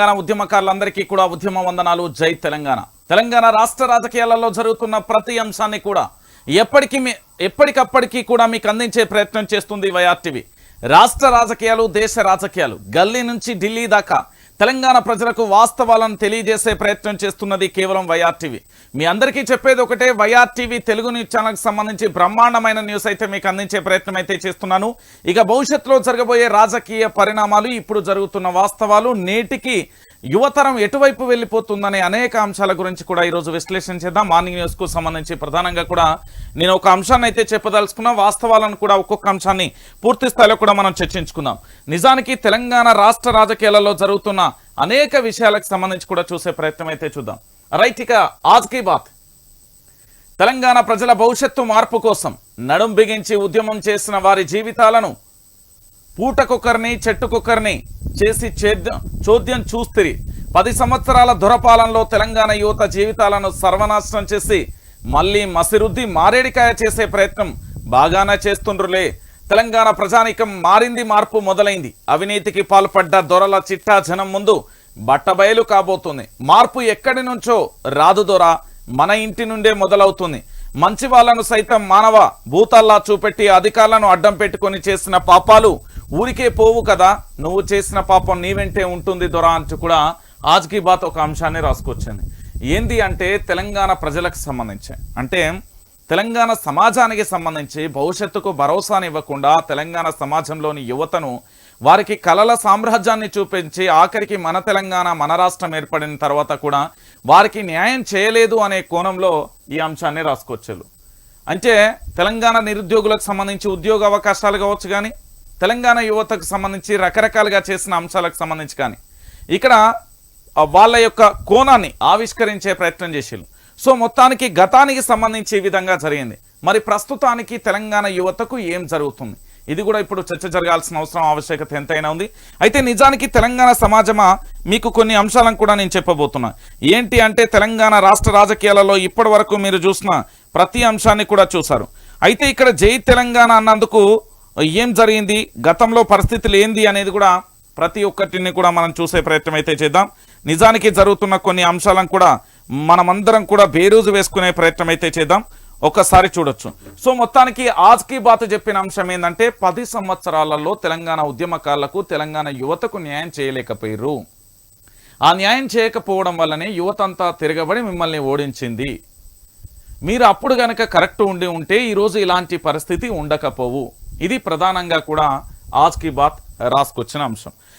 తెలంగాణ ఉద్యమకారులందరికీ కూడా ఉద్యమ వందనాలు. జై తెలంగాణ. తెలంగాణ రాష్ట్ర రాజకీయాలలో జరుగుతున్న ప్రతి అంశాన్ని కూడా ఎప్పటికీ మీ- ఎప్పటికప్పటికీ కూడా మీకు అందించే ప్రయత్నం చేస్తుంది వైఆర్టీవీ. రాష్ట్ర రాజకీయాలు దేశ రాజకీయాలు. గల్లీ నుంచి ఢిల్లీ దాకా తెలంగాణ ప్రజలకు వాస్తవాలను తెలియజేసే ప్రయత్నం చేస్తున్నది కేవలం వైఆర్టీవీ. మీ అందరికీ చెప్పేది ఒకటే వైఆర్టీవీ తెలుగు న్యూస్ ఛానల్కి సంబంధించి బ్రహ్మాండమైన న్యూస్ అయితే మీకు అందించే ప్రయత్నం అయితే చేస్తున్నాను. ఇక భవిష్యత్తులో జరగబోయే రాజకీయ పరిణామాలు ఇప్పుడు జరుగుతున్న వాస్తవాలు నేటికి యువతరం ఎటువైపు వెళ్ళిపోతుందనే అనేక అంశాల గురించి కూడా ఈరోజు విశ్లేషణ చేద్దాం. మార్నింగ్ న్యూస్కు సంబంధించి ప్రధానంగా కూడా నేను ఒక అంశాన్ని అయితే చెప్పదలుచుకున్నా. వాస్తవాలను కూడా ఒక్కొక్క అంశాన్ని పూర్తి స్థాయిలో కూడా మనం చర్చించుకుందాం. నిజానికి తెలంగాణ రాష్ట్ర రాజకీయాలలో జరుగుతున్న అనేక విషయాలకు సంబంధించి కూడా చూసే ప్రయత్నం అయితే చూద్దాం. రైట్ ఇక ఆజ్కీ బాత్. తెలంగాణ ప్రజల భవిష్యత్తు మార్పు కోసం నడుం బిగించి ఉద్యమం చేసిన వారి జీవితాలను పూటకొకరిని చెట్టుకొకరిని చేసి చేద్యం చోద్యం చూస్తిరి. పది సంవత్సరాల దురపాలనలో తెలంగాణ యువత జీవితాలను సర్వనాశనం చేసి మళ్ళీ మసిరుద్ది మారేడికాయ చేసే ప్రయత్నం బాగానే చేస్తుండ్రులే. తెలంగాణ ప్రజానికం మారింది మార్పు మొదలైంది. అవినీతికి పాల్పడ్డ దొరల చిట్టా జనం ముందు బట్టబయలు కాబోతుంది. మార్పు ఎక్కడి నుంచో రాదు దొర మన ఇంటి నుండే మొదలవుతుంది. మంచి వాళ్ళను సైతం మానవ భూతాల్లా చూపెట్టి అధికారులను అడ్డం పెట్టుకొని చేసిన పాపాలు ఊరికే పోవు కదా నువ్వు చేసిన పాపం నీ వెంటే ఉంటుంది దొరా అంటూ కూడా ఆజ్కి బాత్ ఒక అంశాన్ని రాసుకొచ్చింది. ఏంది అంటే తెలంగాణ ప్రజలకు సంబంధించి. అంటే తెలంగాణ సమాజానికి సంబంధించి భవిష్యత్తుకు భరోసానివ్వకుండా తెలంగాణ సమాజంలోని యువతను వారికి కలల సామ్రాజ్యాన్ని చూపించి ఆఖరికి మన తెలంగాణ మన రాష్ట్రం ఏర్పడిన తర్వాత కూడా వారికి న్యాయం చేయలేదు అనే కోణంలో ఈ అంశాన్ని రాసుకొచ్చారు. అంటే తెలంగాణ నిరుద్యోగులకు సంబంధించి ఉద్యోగ అవకాశాలు కావచ్చు కానీ తెలంగాణ యువతకు సంబంధించి రకరకాలుగా చేసిన అంశాలకు సంబంధించి కానీ ఇక్కడ వాళ్ళ యొక్క కోణాన్ని ఆవిష్కరించే ప్రయత్నం చేసారు సో మొత్తానికి గతానికి సంబంధించి ఈ విధంగా జరిగింది. మరి ప్రస్తుతానికి తెలంగాణ యువతకు ఏం జరుగుతుంది? ఇది కూడా ఇప్పుడు చర్చ జరగాల్సిన అవసరం ఆవశ్యకత ఎంతైనా ఉంది. అయితే నిజానికి తెలంగాణ సమాజమా? మీకు కొన్ని అంశాలను కూడా నేను చెప్పబోతున్నా. ఏంటి అంటే తెలంగాణ రాష్ట్ర రాజకీయాలలో ఇప్పటి వరకు మీరు చూసిన ప్రతి అంశాన్ని కూడా చూశారు. అయితే ఇక్కడ జై తెలంగాణ అన్నందుకు ఏం జరిగింది? గతంలో పరిస్థితులు ఏంది అనేది కూడా ప్రతి ఒక్కటిని కూడా మనం చూసే ప్రయత్నం అయితే చేద్దాం. నిజానికి జరుగుతున్న కొన్ని అంశాలను కూడా మనమందరం కూడా బేరూజు వేసుకునే ప్రయత్నం అయితే చేద్దాం. ఒక్కసారి చూడొచ్చు. సో మొత్తానికి ఆజ్కి బాత్ చెప్పిన అంశం ఏంటంటే పది సంవత్సరాలలో తెలంగాణ ఉద్యమకారులకు తెలంగాణ యువతకు న్యాయం చేయలేకపోయారు ఆ న్యాయం చేయకపోవడం వల్లనే యువత అంతా తిరగబడి మిమ్మల్ని ఓడించింది. మీరు అప్పుడు కనుక కరెక్ట్ ఉండి ఉంటే ఈరోజు ఇలాంటి పరిస్థితి ఉండకపోవు. ఇది ప్రధానంగా కూడా ఆజ్కి బాత్ రాసుకొచ్చిన అంశం.